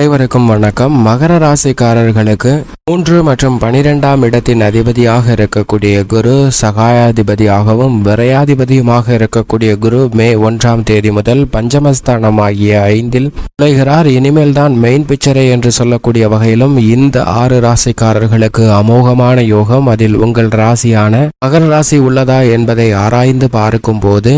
அனைவருக்கும் வணக்கம். மகர ராசிக்காரர்களுக்கு மூன்று மற்றும் பனிரெண்டாம் இடத்தின் அதிபதியாக இருக்கக்கூடிய குரு சகாயாதிபதியாகவும் விரையாதிபதியுமாக இருக்கக்கூடிய குரு மே ஒன்றாம் தேதி முதல் பஞ்சமஸ்தானம் ஆகிய ஐந்தில் நுழைகிறார். இனிமேல் தான் மெயின் பிக்சரே என்று சொல்லக்கூடிய வகையிலும் இந்த ஆறு ராசிக்காரர்களுக்கு அமோகமான யோகம். அதில் உங்கள் ராசியான மகர ராசி உள்ளதா என்பதை ஆராய்ந்து பார்க்கும் போது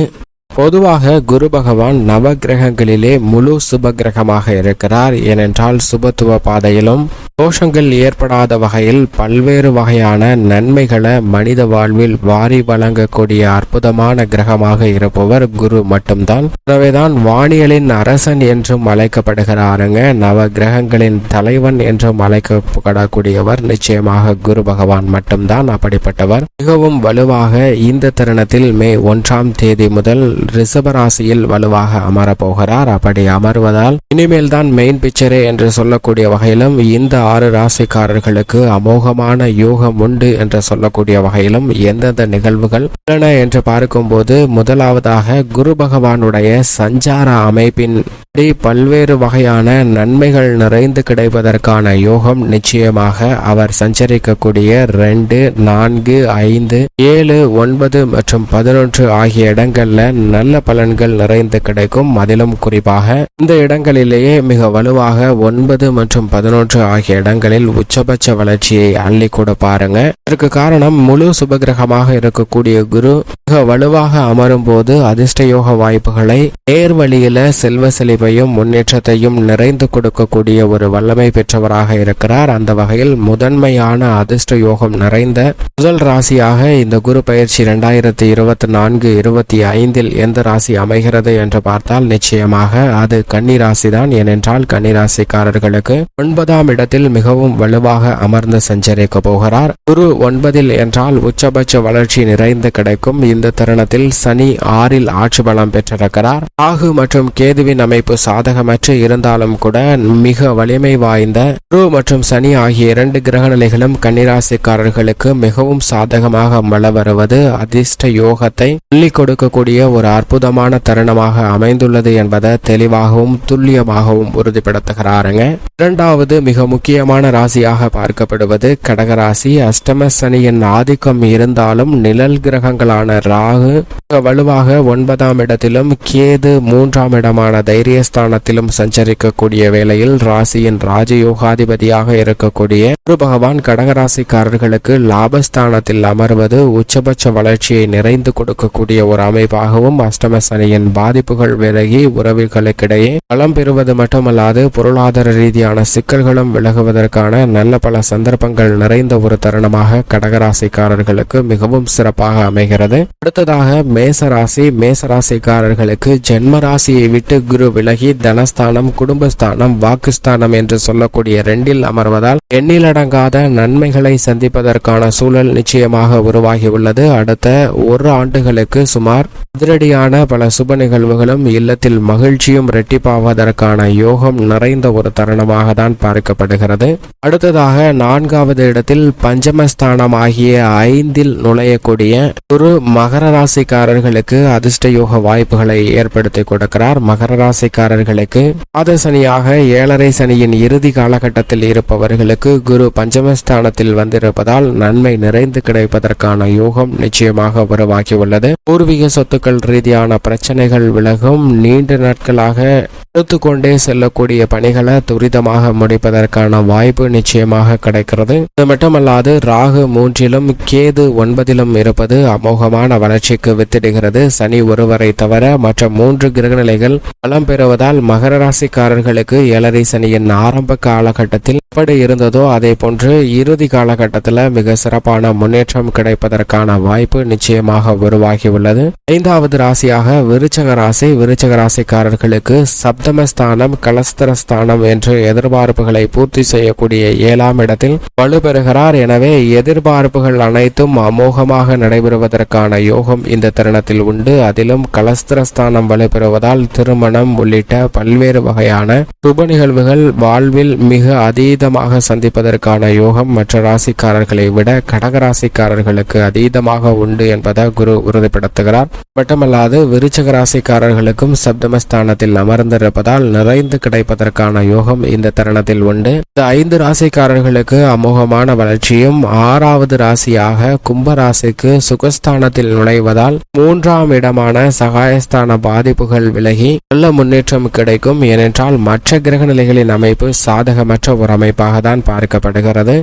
பொதுவாக குரு பகவான் நவ கிரகங்களிலே முழு சுப கிரகமாக இருக்கிறார். ஏனென்றால் சுபத்துவ பாதையிலும் தோஷங்கள் ஏற்படாத வகையில் பல்வேறு வகையான நன்மைகளை மனித வாழ்வில் வாரி வழங்கக்கூடிய அற்புதமான கிரகமாக இருப்பவர் குரு மட்டும்தான். எனவேதான் வானியலின் அரசன் என்றும் அழைக்கப்படுகிறாருங்க. நவ கிரகங்களின் தலைவன் என்றும் அழைக்கப்படக்கூடியவர் நிச்சயமாக குரு பகவான் மட்டும்தான். அப்படிப்பட்டவர் மிகவும் வலுவாக இந்த தருணத்தில் மே ஒன்றாம் தேதி முதல் ரிஷபராசியில் வலுவாக அமரப் போகிறார். அப்படி அமர்வதால் இனிமேல் தான் மெயின் பிக்சரே என்று சொல்லக்கூடிய வகையிலும் இந்த ஆறு ராசிக்காரர்களுக்கு அமோகமான யோகம் உண்டு என்று சொல்லக்கூடிய வகையிலும் எந்தெந்த நிகழ்வுகள் உள்ளன என்று பார்க்கும்போது முதலாவதாக குரு பகவானுடைய சஞ்சார அமைப்பின் படி பல்வேறு வகையான நன்மைகள் நிறைந்து கிடைப்பதற்கான யோகம் நிச்சயமாக அவர் சஞ்சரிக்கக்கூடிய ரெண்டு நான்கு ஐந்து ஏழு ஒன்பது மற்றும் பதினொன்று ஆகிய இடங்கள்ல நல்ல பலன்கள் நிறைந்து கிடைக்கும். அதிலும் குறிப்பாக இந்த இடங்களிலேயே மிக வலுவாக ஒன்பது மற்றும் பதினொன்று ஆகிய இடங்களில் உச்சபட்ச வளர்ச்சியை அள்ளி கூட பாருங்க. இதற்கு காரணம் முழு சுபகிரகமாக இருக்கக்கூடிய குரு மிக வலுவாக அமரும் போது அதிர்ஷ்ட யோக வாய்ப்புகளை நேர்வழியில வழியில செல்வ செழிப்பையும் முன்னேற்றத்தையும் நிறைந்து கொடுக்கக்கூடிய ஒரு வல்லமை பெற்றவராக இருக்கிறார். அந்த வகையில் முதன்மையான அதிர்ஷ்ட யோகம் நிறைந்த முதல் ராசியாக இந்த குரு பயிற்சி இரண்டாயிரத்தி இருபத்தி நான்கு இருபத்தி ஐந்தில் எந்த ராசி அமைகிறது என்று பார்த்தால் நிச்சயமாக அது கன்னி ராசி தான் ஏனென்றால் கன்னி ராசிக்காரர்களுக்கு ஒன்பதாம் இடத்தில் மிகவும் வலுவாக அமர்ந்து சஞ்சரிக்க போகிறார். குரு ஒன்பதில் என்றால் உச்சபட்ச வளர்ச்சி நிறைந்து கிடைக்கும். இந்த தருணத்தில் சனி ஆறில் ஆட்சி பலம் பெற்றிருக்கிறார். ராகு மற்றும் கேதுவின் அமைப்பு சாதகமற்று இருந்தாலும் கூட மிக வலிமை வாய்ந்த குரு மற்றும் சனி ஆகிய இரண்டு கிரக நிலைகளும் கன்னிராசிக்காரர்களுக்கு மிகவும் சாதகமாக வள வருவது அதிர்ஷ்ட யோகத்தை அள்ளி கொடுக்கக்கூடிய ஒரு அற்புதமான தருணமாக அமைந்துள்ளது என்பதை தெளிவாகவும் துல்லியமாகவும் உறுதிப்படுத்துகிறாருங்க. இரண்டாவது மிக முக்கியமான ராசியாக பார்க்கப்படுவது கடகராசி. அஷ்டம சனியின் ஆதிக்கம் இருந்தாலும் நிழல் கிரகங்களான ராகு வலுவாக ஒன்பதாம் இடத்திலும் கேது மூன்றாம் இடமான தைரியஸ்தானத்திலும் சஞ்சரிக்கக்கூடிய வேளையில் ராசியின் ராஜயோகாதிபதியாக இருக்கக்கூடிய குரு பகவான் கடகராசிக்காரர்களுக்கு லாபஸ்தானத்தில் அமர்வது உச்சபட்ச வளர்ச்சியை நிறைந்து கொடுக்கக்கூடிய ஒரு அமைப்பாகவும் அஷ்டம சனியின் பாதிப்புகள் விலகி உறவுகளுக்கிடையே பலம் பெறுவது மட்டுமல்லாது பொருளாதார ரீதியான சிக்கல்களும் விலகுவதற்கான நல்ல பல சந்தர்ப்பங்கள் நிறைந்த ஒரு தருணமாக கடகராசிக்காரர்களுக்கு மிகவும் சிறப்பாக அமைகிறது. அடுத்ததாக மேசராசி மேசராசிக்காரர்களுக்கு ஜென்மராசியை விட்டு குரு விலகி தனஸ்தானம் குடும்பஸ்தானம் வாக்குஸ்தானம் என்று சொல்லக்கூடிய ரெண்டில் அமர்வதால் எண்ணிலடங்காத நன்மைகளை சந்திப்பதற்கான சூழல் நிச்சயமாக உருவாகியுள்ளது. அடுத்த ஒரு ஆண்டுகளுக்கு சுமார் அதிரடியான பல சுப நிகழ்வுகளும் இல்லத்தில் மகிழ்ச்சியும் இரட்டிப்பாவதற்கான யோகம் நிறைந்த ஒரு தருணமாக தான் பார்க்கப்படுகிறது. அடுத்ததாக நான்காவது இடத்தில் பஞ்சமஸ்தானம் ஆகிய ஐந்தில் நுழையக்கூடிய ஒரு மகர ராசிக்காரர்களுக்கு அதிர்ஷ்ட யோக வாய்ப்புகளை ஏற்படுத்தி கொடுக்கிறார். மகர ராசிக்காரர்களுக்கு பாத சனியாக ஏழரை சனியின் இறுதி காலகட்டத்தில் இருப்பவர்களுக்கு குரு பஞ்சமஸ்தானத்தில் வந்திருப்பதால் நன்மை நிறைந்து கிடைப்பதற்கான யோகம் நிச்சயமாக உருவாகியுள்ளது. பூர்வீக சொத்துக்கள் ரீதியான பிரச்சனைகள் விலகும். நீண்ட நாட்களாக எடுத்துக்கொண்டே செல்லக்கூடிய பணிகளை துரிதமாக முடிப்பதற்கான வாய்ப்பு நிச்சயமாக கிடைக்கிறது. இது மட்டுமல்லாது ராகு மூன்றிலும் கேது ஒன்பதிலும் இருப்பது அமோகமான வளர்ச்சிக்கு வித்திடுகிறது. சனி ஒருவரை தவிர மற்ற மூன்று கிரகநிலைகள் பலம் பெறுவதால் மகர ராசிக்காரர்களுக்கு ஏழரை சனியின் ஆரம்ப காலகட்டத்தில் எப்படி இருந்ததோ அதே போன்று இறுதி காலகட்டத்தில் மிக சிறப்பான முன்னேற்றம் கிடைப்பதற்கான வாய்ப்பு நிச்சயமாக உருவாகியுள்ளது. ஐந்தாவது ராசியாக விருச்சக ராசி விருச்சக ராசிக்காரர்களுக்கு சப்தமஸ்தானம் கலஸ்தரஸ்தானம் என்று எதிர்பார்ப்புகளை பூர்த்தி செய்யக்கூடிய ஏழாம் இடத்தில் வலுப்பெறுகிறார். எனவே எதிர்பார்ப்புகள் அனைத்தும் அமோகமாக நடைபெறுவதற்கான யோகம் இந்த தருணத்தில் உண்டு. அதிலும் கலஸ்திரஸ்தானம் வலுப்பெறுவதால் திருமணம் உள்ளிட்ட பல்வேறு வகையான சுப நிகழ்வுகள் வாழ்வில் மிக அதீத அதீதமாக சந்திப்பதற்கான யோகம் மற்ற ராசிக்காரர்களை விட கடக ராசிக்காரர்களுக்கு அதீதமாக உண்டு என்பதை குரு உறுதிப்படுத்துகிறார். மட்டுமல்லாது விருச்சக ராசிக்காரர்களுக்கும் சப்தமஸ்தானத்தில் அமர்ந்திருப்பதால் நிறைந்து கிடைப்பதற்கான யோகம் இந்த தருணத்தில் உண்டு. இந்த ஐந்து ராசிக்காரர்களுக்கு அமோகமான வளர்ச்சியும் ஆறாவது ராசியாக கும்ப ராசிக்கு சுகஸ்தானத்தில் நுழைவதால் மூன்றாம் இடமான சகாயஸ்தான பாதிப்புகள் விலகி நல்ல முன்னேற்றம் கிடைக்கும். ஏனென்றால் மற்ற கிரக நிலைகளின் அமைப்பு சாதகமற்ற ஒரு அமைப்பு. அமைப்பாக தான் பார்க்கப்படுகிறது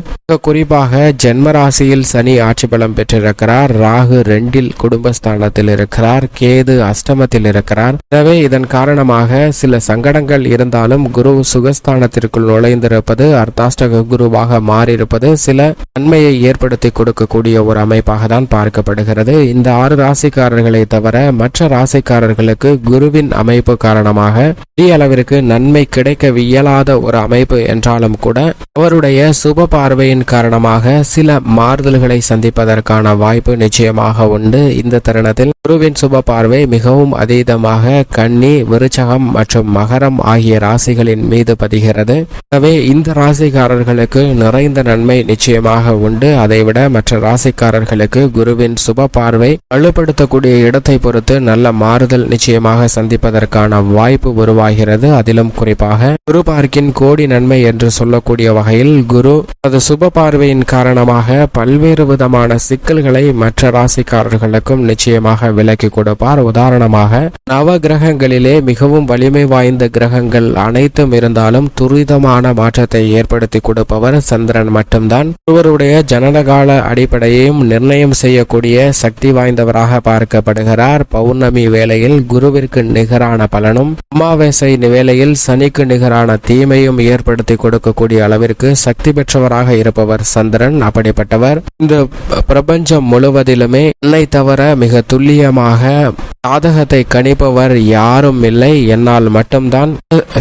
குறிப்பாக ஜென்மராசியில் சனி ஆட்சி பலம் பெற்றிருக்கிறார். ராகு ரெண்டில் குடும்பஸ்தானத்தில் இருக்கிறார். கேது அஷ்டமத்தில் இருக்கிறார். எனவே இதன் காரணமாக சில சங்கடங்கள் இருந்தாலும் குரு சுகஸ்தானத்திற்குள் நுழைந்திருப்பது அர்த்தாஷ்டக குருவாக மாறியிருப்பது சில நன்மையை ஏற்படுத்தி கொடுக்கக்கூடிய ஒரு அமைப்பாக தான் பார்க்கப்படுகிறது. இந்த ஆறு ராசிக்காரர்களை தவிர மற்ற ராசிக்காரர்களுக்கு குருவின் அமைப்பு காரணமாக பெரிய அளவிற்கு நன்மை கிடைக்க இயலாத ஒரு அமைப்பு என்றாலும் கூட அவருடைய சுப பார்வையின் காரணமாக சில மாறுதல்களை சந்திப்பதற்கான வாய்ப்பு நிச்சயமாக உண்டு. இந்த தருணத்தில் குருவின் சுப பார்வை மிகவும் அதீதமாக கன்னி விருச்சகம் மற்றும் மகரம் ஆகிய ராசிகளின் மீது பதிகிறது. எனவே இந்த ராசிக்காரர்களுக்கு நிறைந்த நன்மை நிச்சயமாக உண்டு. அதைவிட மற்ற ராசிக்காரர்களுக்கு குருவின் சுப பார்வை வலுப்படுத்தக்கூடிய இடத்தை பொறுத்து நல்ல மாறுதல் நிச்சயமாக சந்திப்பதற்கான வாய்ப்பு உருவாகிறது. அதிலும் குறிப்பாக குரு பார்க்கின் கோடி நன்மை என்று சொல்லக்கூடிய வகையில் குரு அது சுப பார்வையின் காரணமாக பல்வேறு விதமான சிக்கல்களை மற்ற ராசிக்காரர்களுக்கும் நிச்சயமாக விலக்கி கொடுப்பார். உதாரணமாக நவ கிரகங்களிலே மிகவும் வலிமை வாய்ந்த கிரகங்கள் அனைத்தும் இருந்தாலும் துரிதமான மாற்றத்தை ஏற்படுத்தி கொடுப்பவர் சந்திரன் மட்டும்தான். ஒருவருடைய ஜனனகால அடிப்படையையும் நிர்ணயம் செய்யக்கூடிய சக்தி வாய்ந்தவராக பார்க்கப்படுகிறார். பௌர்ணமி வேளையில் குருவிற்கு நிகரான பலனும் அமாவாசை வேளையில் சனிக்கு நிகரான தீமையும் ஏற்படுத்தி கொடுக்கக்கூடிய அளவிற்கு சக்தி பெற்றவராக இருப்பவர் சந்திரன் அப்படிப்பட்டவர். இந்த பிரபஞ்சம் முழுவதிலுமே என்னை தவிர மிக துல்லியமாக ஜாதகத்தை கணிப்பவர் யாரும் இல்லை. என்னால் மட்டும்தான்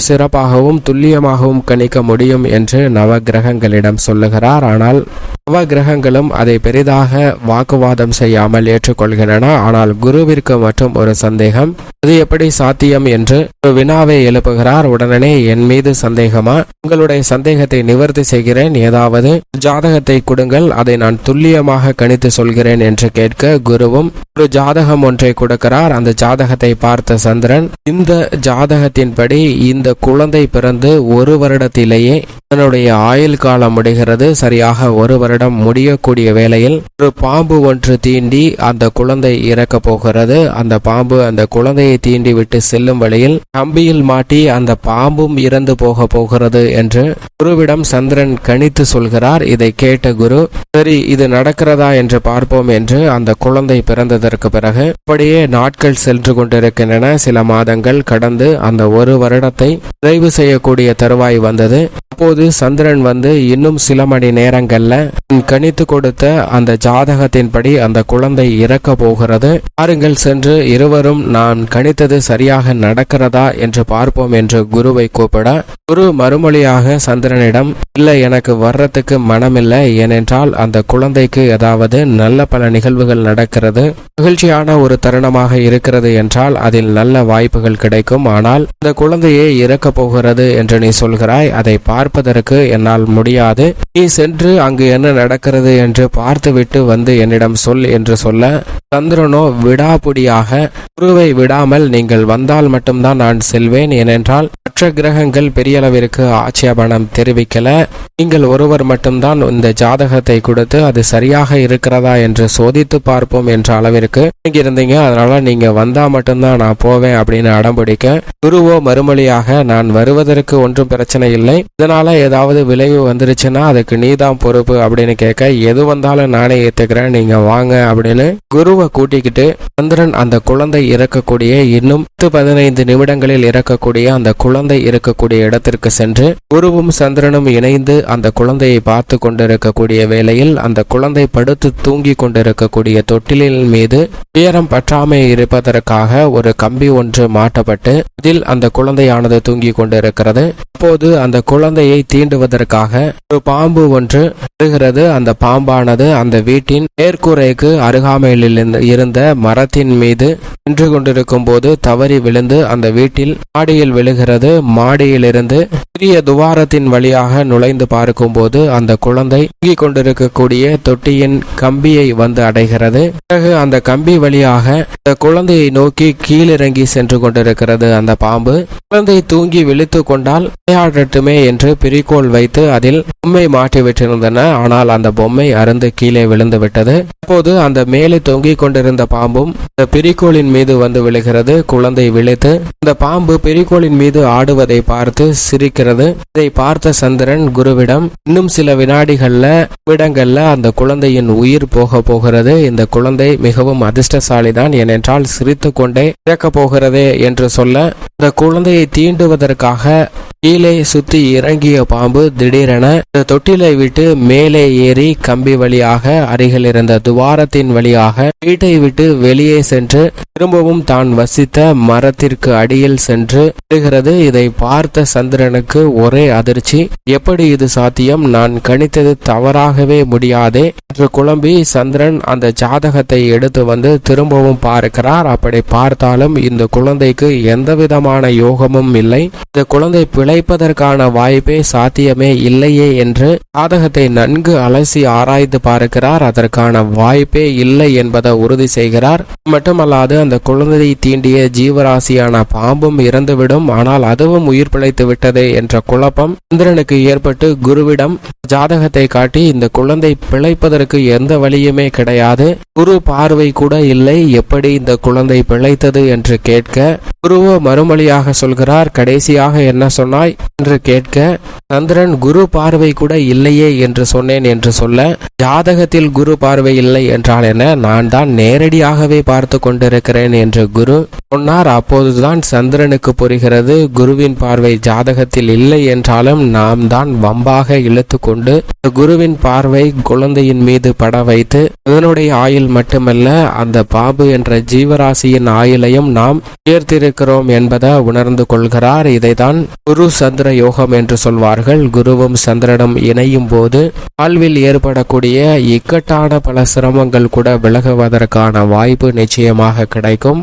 சிறப்பாகவும் துல்லியமாகவும் கணிக்க முடியும் என்று நவ கிரகங்களிடம் சொல்லுகிறார். ஆனால் நவ கிரகங்களும் அதை பெரிதாக வாக்குவாதம் செய்யாமல் ஏற்றுக்கொள்கின்றன. ஆனால் குருவிற்கு மட்டும் ஒரு சந்தேகம் அது எப்படி சாத்தியம்? என்று வினாவை எழுப்புகிறார். உடனே என் மீது சந்தேகமா? உங்களுடைய சந்தேகத்தை நிவர்த்தி செய்கிறேன். ஏதாவது ஜாதகத்தை கொடுங்கள். அதை நான் துல்லியமாக கணித்து சொல்கிறேன் என்று கேட்க குருவும் ஒரு ஜாதகம் ஒன்றை கொடுக்கிறார். அந்த ஜாதகத்தை பார்த்த சந்திரன் இந்த ஜாதகத்தின்படி இந்த குழந்தை பிறந்து ஒரு வருடத்திலேயே தன்னுடைய ஆயுள் காலம் முடிகிறது. சரியாக ஒரு வருடம் முடியக்கூடிய வேளையில் ஒரு பாம்பு ஒன்று தீண்டி அந்த குழந்தை இறக்க போகிறது. அந்த பாம்பு அந்த குழந்தையை தீண்டி விட்டு செல்லும் வழியில் கம்பியில் மாட்டி அந்த பாம்பும் இறந்து போக போகிறது என்று குருவிடம் சந்திரன் கணித்து சொல்கிறார். இதை கேட்ட குரு சரி இது நடக்கிறதா என்று பார்ப்போம் என்று அந்த குழந்தை பிறந்ததற்கு பிறகு அப்படியே நாட்கள் சென்று கொண்டிருக்கின்றன. சில மாதங்கள் கடந்து அந்த ஒரு வருடத்தை நிறைவு செய்யக்கூடிய தருவாய் வந்தது. அப்போது சந்திரன் வந்து இன்னும் சில மணி நேரங்கள்ல கணித்து கொடுத்த அந்த ஜாதகத்தின்படி அந்த குழந்தை இறக்க போகிறது. பாருங்கள் சென்று இருவரும் நான் கணித்தது சரியாக நடக்கிறதா என்று பார்ப்போம் என்று குருவை கூப்பிட குரு மறுமொழியாக சந்திரனிடம் இல்லை எனக்கு வர்றதுக்கு மனமில்லை. ஏனென்றால் அந்த குழந்தைக்கு ஏதாவது நல்ல பல நிகழ்வுகள் நடக்கிறது. மகிழ்ச்சியான ஒரு தருணமாக இருக்கிறது என்றால் அதில் நல்ல வாய்ப்புகள் கிடைக்கும். ஆனால் இந்த குழந்தையே இறக்க போகிறது என்று நீ சொல்கிறாய். அதை பார்ப்பதற்கு என்னால் முடியாது. நீ சென்று அங்கு என்ன நடக்கிறது என்று பார்த்துவிட்டு வந்து என்னிடம் சொல் என்று சொல்ல சந்திரனோ விடாபுடியாக குருவை விடாமல் நீங்கள் வந்தால் மட்டும்தான் நான் செல்வேன். ஏனென்றால் மற்ற கிரகங்கள் பெரிய அளவிற்கு ஆட்சேபணம் தெரிவிக்கல. நீங்கள் ஒருவர் மட்டும்தான் இந்த ஜாதகத்தை கொடுத்து அது சரியாக இருக்கிறதா என்று சோதித்து பார்ப்போம் என்ற அளவிற்கு நீங்க இருந்தீங்க அதனால நீங்க வந்தா மட்டும்தான் நான் போவேன் அப்படின்னு அடம்பிடிக்க குருவோ மறுமொழியாக நான் வருவதற்கு ஒன்றும் பிரச்சனை இல்லை. இதனால் ஏதாவது விளைவு வந்துருச்சுன்னா அதுக்கு நீ தான் பொறுப்பு அப்படின்னு கேட்க எது வந்தாலும் நானே ஏற்றுக்கிறேன் நீங்கள் வாங்க அப்படின்னு குருவை கூட்டிக்கிட்டு சந்திரன் அந்த குழந்தை இறக்கக்கூடிய இன்னும் பத்து பதினைந்து நிமிடங்களில் இறக்கக்கூடிய அந்த குழந்தை இருக்கக்கூடிய இடத்திற்கு சென்று குருவும் சந்திரனும் இணைந்து அந்த குழந்தையை பார்த்து கொண்டிருக்கக்கூடிய வேளையில் அந்த குழந்தை படுத்து தூங்கி கொண்டிருக்கக்கூடிய தொட்டிலின் மீது உயரம் பற்றாமை இருப்பதற்காக ஒரு கம்பி ஒன்று மாட்டப்பட்டு அதில் அந்த குழந்தையானது தூங்கி கொண்டிருக்கிறது. அப்போது அந்த குழந்தை குழந்தையை தீண்டுவதற்காக ஒரு பாம்பு ஒன்று வருகிறது. அந்த பாம்பானது அந்த வீட்டின் மேற்கூரைக்கு அருகாமையில் இருந்த மரத்தின் மீது நின்று கொண்டிருக்கும் போது தவறி விழுந்து அந்த வீட்டில் மாடியில் விழுகிறது. மாடியிலிருந்து பெரிய துவாரத்தின் வழியாக நுழைந்து பார்க்கும்போது அந்த குழந்தை தூங்கிக் கொண்டிருக்கக்கூடிய தொட்டியின் கம்பியை வந்து அடைகிறது. பிறகு அந்த கம்பி வழியாக அந்த குழந்தையை நோக்கி கீழிறங்கி சென்று கொண்டிருக்கிறது அந்த பாம்பு. குழந்தை தூங்கி விழித்து கொண்டால் விளையாடட்டுமே என்று பிரிக்கோள் வைத்து அதில் பொம்மை மாட்டி விட்டிருந்தன. ஆனால் அந்த பொம்மை அருந்து கீழே விழுந்து விட்டது. அப்போது அந்த மேலே தொங்கிக் கொண்டிருந்த பாம்பும் அந்த பிரிக்கோளின் மீது வந்து விழுகிறது. குழந்தை விழித்து அந்த பாம்பு பிரிக்கோளின் மீது ஆடுவதை பார்த்து சிரிக்கிறது. இதை பார்த்த சந்திரன் குருவிடம் இன்னும் சில வினாடிகள்ல விடங்கள்ல அந்த குழந்தையின் உயிர் போக போகிறது. இந்த குழந்தை மிகவும் அதிர்ஷ்டசாலிதான். ஏனென்றால் சிரித்து கொண்டே இறக்க போகிறதே என்று சொல்ல இந்த குழந்தையை தீண்டுவதற்காக கீழே சுத்தி இறங்கிய பாம்பு திடீரென இந்த தொட்டிலை விட்டு மேலே ஏறி கம்பி வழியாக அருகில் இருந்த துவாரத்தின் வழியாக வீட்டை விட்டு வெளியே சென்று திரும்பவும் தான் வசித்த மரத்திற்கு அடியில் சென்று விடுகிறது இதை பார்த்த சந்திரனுக்கு ஒரே அதிர்ச்சி. எப்படி இது சாத்தியம்? நான் கணித்தது தவறாகவே முடியாதே. என்று குழம்பி சந்திரன் அந்த ஜாதகத்தை எடுத்து வந்து திரும்பவும் பார்க்கிறார். அப்படி பார்த்தாலும் இந்த குழந்தைக்கு எந்த விதமான யோகமும் இல்லை. இந்த குழந்தை பிழைப்பதற்கான வாய்ப்பே சாத்தியமே இல்லையே என்று ஜாதகத்தை நன்கு அலசி ஆராய்ந்து பார்க்கிறார். அதற்கான வாய்ப்பே இல்லை என்பதை உறுதி செய்கிறார். மட்டுமல்லாது அந்த குழந்தையை தீண்டிய ஜீவராசியான பாம்பும் இறந்துவிடும். ஆனால் அதுவும் உயிர் பிழைத்து விட்டதே என்று குழப்பம் சந்திரனுக்கு ஏற்பட்டு குருவிடம் ஜாதகத்தை காட்டி இந்த குழந்தை பிழைப்பதற்கு எந்த வழியுமே கிடையாது. குரு பார்வை கூட இல்லை. எப்படி இந்த குழந்தை பிழைத்தது என்று கேட்க குருவோ மறுமொழியாக சொல்கிறார் கடைசியாக என்ன சொன்னாய்? என்று கேட்க சந்திரன் குரு பார்வை கூட இல்லையே என்று சொன்னேன் என்று சொல்ல ஜாதகத்தில் குரு பார்வை இல்லை என்றால் என்ன? நான் தான் நேரடியாகவே பார்த்து கொண்டிருக்கிறேன் என்று குரு சொன்னார். அப்போதுதான் சந்திரனுக்கு புரிகிறது குருவின் பார்வை ஜாதகத்தில் இல்லை என்றாலும் நாம் தான் வம்பாக இழுத்து கொண்டு குருவின் பார்வை குழந்தையின் மீது பட வைத்து அதனுடைய ஆயுள் மட்டுமல்ல அந்த பாபு என்ற ஜீவராசியின் ஆயுளையும் நாம் உயர்த்திருக்கிறோம் என்பதை உணர்ந்து கொள்கிறார். இதைதான் குரு சந்திர யோகம் என்று சொல்வார்கள். குருவும் சந்திரனும் இணையும் போது வாழ்வில் ஏற்படக்கூடிய இக்கட்டான பல சிரமங்கள் கூட விலகுவதற்கான வாய்ப்பு நிச்சயமாக கிடைக்கும்.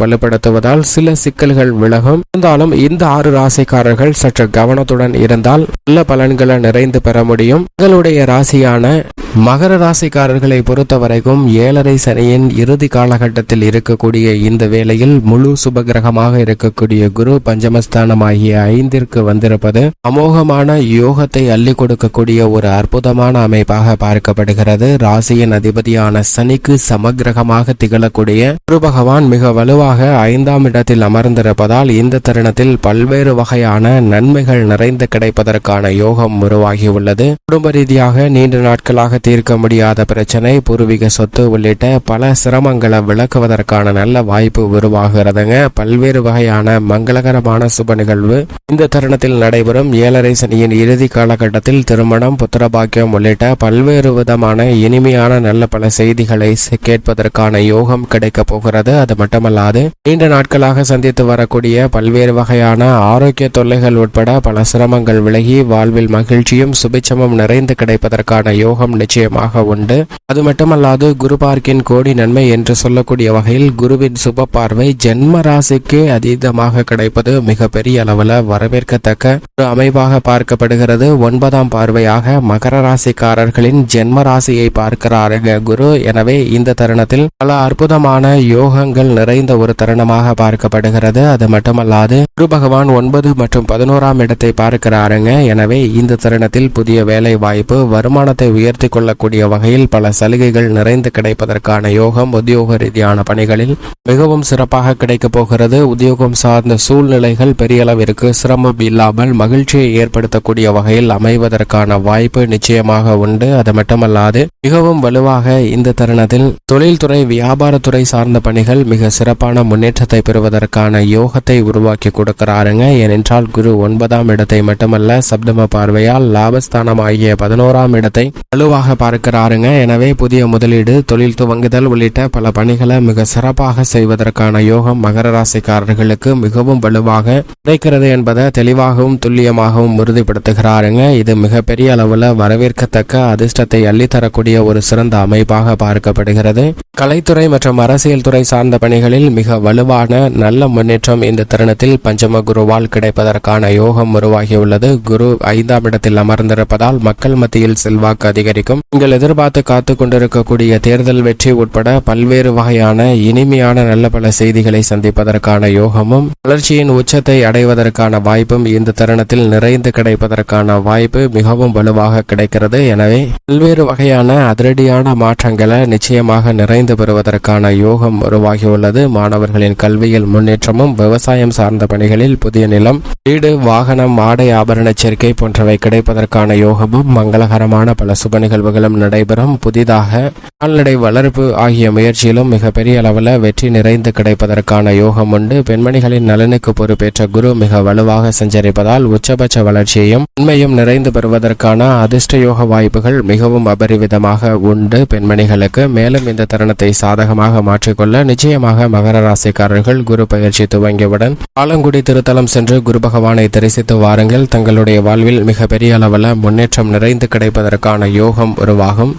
வலுப்படுத்துவதால் சில சிக்கல்கள் விலகும். இருந்தாலும் இந்த ஆறு ராசிக்காரர்கள் சற்று கவனத்துடன் இருந்தால் நல்ல பலன்களை நிறைந்து பெற முடியும். உங்களுடைய ராசியான மகர ராசிக்காரர்களை பொறுத்தவரைக்கும் ஏழரை சனியின் இறுதி காலகட்டத்தில் இருக்கக்கூடிய இந்த வேளையில் முழு சுபகிரகமாக இருக்கக்கூடிய குரு பஞ்சமஸ்தானமாகிய ஐந்திற்கு வந்திருப்பது அமோகமான யோகத்தை அள்ளி கொடுக்கக்கூடிய ஒரு அற்புதமான அமைப்பாக பார்க்கப்படுகிறது. ராசியின் அதிபதியான சனிக்கு சமகிரகமாக திகழக்கூடிய குரு பகவான் மிக வலுவாக ஐந்தாம் இடத்தில் அமர்ந்திருப்பதால் இந்த தருணத்தில் பல்வேறு வகையான நன்மைகள் நிறைந்து கிடைப்பதற்கான யோகம் உருவாகியுள்ளது. குடும்ப ரீதியாக நீண்ட நாட்களாக தீர்க்க முடியாத பிரச்சனை பூர்வீக சொத்து உள்ளிட்ட பல சிரமங்களை விளக்குவதற்கான நல்ல வாய்ப்பு உருவாகிறதுங்க. பல்வேறு வகையான மங்களகரமான சுப நிகழ்வு. இந்த தருணத்தில் நடைபெறும் ஏழரை சனியின் இறுதி காலகட்டத்தில் திருமணம் புத்திரபாக்கியம் உள்ளிட்ட பல்வேறு விதமான இனிமையான நல்ல பல செய்திகளை கேட்பதற்கான யோகம் கிடைக்கப் போகிறது. அது மட்டுமல்லாது மட்டுமல்லாது நீண்ட நாட்களாக சந்தித்து வரக்கூடிய பல்வேறு வகையான ஆரோக்கிய தொல்லைகள் உட்பட பல சிரமங்கள் விலகி வாழ்வில் மகிழ்ச்சியும் சுபிச்சமும் நிறைந்து கிடைப்பதற்கான யோகம் நிச்சயமாக உண்டு. அது மட்டுமல்லாது குரு பார்க்கின் கோடி நன்மை என்று சொல்லக்கூடிய வகையில் குருவின் சுப பார்வை ஜென்ம ராசிக்கு அதீதமாக கிடைப்பது மிகப்பெரிய பெரிய அளவில் வரவேற்கத்தக்க ஒரு அமைப்பாக பார்க்கப்படுகிறது. ஒன்பதாம் பார்வையாக மகர ராசிக்காரர்களின் ஜென்ம ராசியை பார்க்கிறாருங்க குரு. எனவே இந்த தருணத்தில் பல அற்புதமான யோகங்கள் நிறைந்த ஒரு தருணமாக பார்க்கப்படுகிறது. அது மட்டுமல்லாது குரு பகவான் ஒன்பது மற்றும் பதினோராம் இடத்தை பார்க்கிறாருங்க. எனவே இந்த தருணத்தில் புதிய வேலை வாய்ப்பு வருமானத்தை உயர்த்தி கொள்ளக்கூடிய வகையில் பல சலுகைகள் நிறைந்து கிடைப்பதற்கான யோகம் உத்தியோக ரீதியான பணிகளில் மிகவும் சிறப்பாக கிடைக்கப் போகிறது. உத்தியோகம் சார்ந்த சூழ்நிலைகள் பெரிய அளவிற்கு சிரமம் இல்லாமல் மகிழ்ச்சியை ஏற்படுத்தக்கூடிய வகையில் அமைவதற்கான வாய்ப்பு நிச்சயமாக உண்டு. அது மட்டுமல்லாது மிகவும் வலுவாக இந்த தருணத்தில் தொழில்துறை வியாபாரத்துறை சார்ந்த பணிகள் மிக சிறப்பாக சிறப்பான முன்னேற்றத்தை பெறுவதற்கான யோகத்தை உருவாக்கி கொடுக்கிறாருங்க. ஏனென்றால் குரு ஒன்பதாம் இடத்தை மட்டுமல்ல சப்தம பார்வையால் லாபஸ்தானம் ஆகிய பதினோராம் இடத்தை வலுவாக பார்க்கிறாருங்க. எனவே புதிய முதலீடு தொழில் துவங்குதல் உள்ளிட்ட பல பணிகளை மிக சிறப்பாக செய்வதற்கான யோகம் மகர ராசிக்காரர்களுக்கு மிகவும் வலுவாக கிடைக்கிறது என்பதை தெளிவாகவும் துல்லியமாகவும் உறுதிப்படுத்துகிறாருங்க. இது மிகப்பெரிய அளவில் வரவேற்கத்தக்க அதிர்ஷ்டத்தை அள்ளித்தரக்கூடிய ஒரு சிறந்த அமைப்பாக பார்க்கப்படுகிறது. கலைத்துறை மற்றும் அரசியல் துறை சார்ந்த பணிகளில் மிக வலுவான நல்ல முன்னேற்றம் இந்த தருணத்தில் பஞ்சம குருவால் கிடைப்பதற்கான யோகம் உருவாகியுள்ளது. குரு ஐந்தாம் இடத்தில் அமர்ந்திருப்பதால் மக்கள் மத்தியில் செல்வாக்கு அதிகரிக்கும். நீங்கள் எதிர்பார்த்து காத்து கொண்டிருக்கக்கூடிய தேர்தல் வெற்றி உட்பட பல்வேறு வகையான இனிமையான நல்ல பல செய்திகளை சந்திப்பதற்கான யோகமும் வளர்ச்சியின் உச்சத்தை அடைவதற்கான வாய்ப்பும் இந்த தருணத்தில் நிறைந்து கிடைப்பதற்கான வாய்ப்பு மிகவும் வலுவாக கிடைக்கிறது. எனவே பல்வேறு வகையான அதிரடியான மாற்றங்களை நிச்சயமாக நிறைந்து பெறுவதற்கான யோகம் உருவாகியுள்ளது. மாணவர்களின் கல்வியில் முன்னேற்றமும் விவசாயம் சார்ந்த பணிகளில் புதிய நிலம் வீடு வாகனம் ஆடை ஆபரண சேர்க்கை போன்றவை கிடைப்பதற்கான யோகமும் மங்களகரமான பல சுப நிகழ்வுகளும் நடைபெறும். புதிதாக கால்நடை வளர்ப்பு ஆகிய முயற்சியிலும் மிகப்பெரிய அளவில் வெற்றி நிறைந்து கிடைப்பதற்கான யோகம் உண்டு. பெண்மணிகளின் நலனுக்கு பொறுப்பேற்ற குரு மிக வலுவாக சஞ்சரிப்பதால் உச்சபட்ச வளர்ச்சியையும் உண்மையும் நிறைந்து பெறுவதற்கான அதிர்ஷ்ட யோக வாய்ப்புகள் மிகவும் அபரிவிதமாக உண்டு. பெண்மணிகளுக்கு மேலும் இந்த தருணத்தை சாதகமாக மாற்றிக்கொள்ள நிச்சயமாக மகர ராசிக்காரர்கள் குரு பயிற்சி துவங்கியவுடன் ஆலங்குடி திருத்தலம் சென்று குரு பகவானை தரிசித்து வாருங்கள். தங்களுடைய வாழ்வில் மிக பெரிய அளவில் முன்னேற்றம் நிறைந்து கிடைப்பதற்கான யோகம் உருவாகும்.